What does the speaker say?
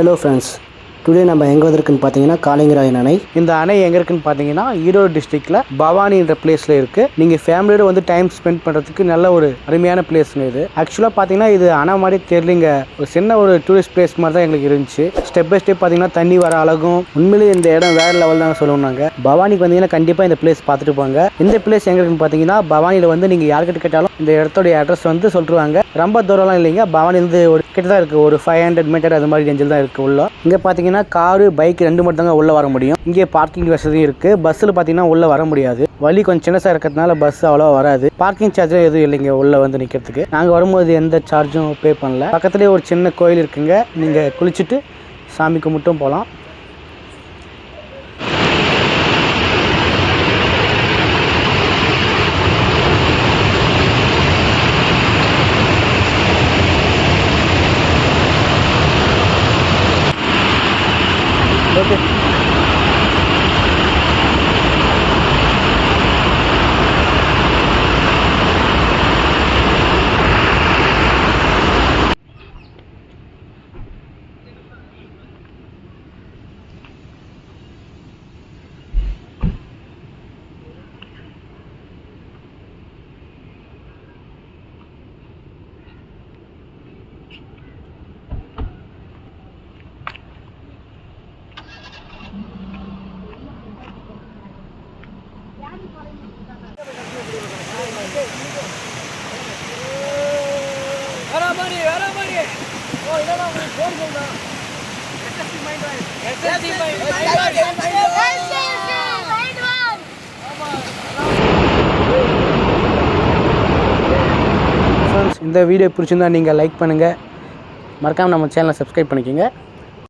Hello friends today நம்ம எங்கே வந்திருக்குன்னு பார்த்தீங்கன்னா காளிங்கராயன் அணை. இந்த அணை எங்கே இருக்குன்னு பார்த்தீங்கன்னா ஈரோடு டிஸ்ட்ரிக்டில் பவானின்ற பிளேஸில் இருக்குது நீங்கள் ஃபேமிலியோட வந்து டைம் ஸ்பெண்ட் பண்ணுறதுக்கு நல்ல ஒரு அருமையான பிளேஸ்ங்க இது. ஆக்சுவலாக பார்த்தீங்கன்னா இது அணை மாதிரி தெரியலிங்க. ஒரு சின்ன ஒரு டூரிஸ்ட் பிளேஸ் மாதிரி தான் எங்களுக்கு இருந்துச்சு. ஸ்டெப் பை ஸ்டெப் பார்த்தீங்கன்னா தண்ணி வர அழகும். உண்மையிலேயே இந்த இடம் வேறு லெவல் தான் சொல்லுவோம் நாங்கள் பவானிக்கு வந்தீங்கன்னா கண்டிப்பாக இந்த பிளேஸ் பார்த்துட்டு போங்க. இந்த பிளேஸ் எங்கே இருக்குன்னு பார்த்தீங்கன்னா பவானியில் வந்து நீங்கள் யார்கிட்ட கேட்டாலும் இந்த இடத்தோடைய அட்ரஸ் வந்து சொல்லிருவாங்க. ரொம்ப தூரம்லாம் இல்லைங்க. பவானிலேருந்து ஒரு கிட்ட தான் இருக்குது ஒரு ஃபைவ் ஹண்ட்ரட் மீட்டர் அது மாதிரி ரேஞ்சில் தான் இருக்குது உள்ள. இங்கே பார்த்தீங்கன்னா காரு பைக் ரெண்டு மட்டும் தாங்க உள்ளே வர முடியும். இங்கே பார்க்கிங் வசதியும் இருக்குது பஸ்ஸில் பார்த்தீங்கன்னா உள்ளே வர முடியாது. வழி கொஞ்சம் சின்னசாக இருக்கிறதுனால பஸ் அவ்வளோவா வராது. பார்க்கிங் சார்ஜும் எதுவும் இல்லைங்க உள்ளே வந்து நிற்கிறதுக்கு நாங்கள் வரும்போது எந்த சார்ஜும் பே பண்ணல. பக்கத்துலேயே ஒரு சின்ன கோயில் இருக்குங்க. நீங்கள் குளிச்சுட்டு சாமி கும்பிட்டும் போகலாம். Okay. ஃப்ரெண்ட்ஸ் இந்த வீடியோ பிடிச்சிருந்தா நீங்கள் லைக் பண்ணுங்கள் மறக்காமல் நம்ம சேனலை சப்ஸ்கிரைப் பண்ணிக்கோங்க.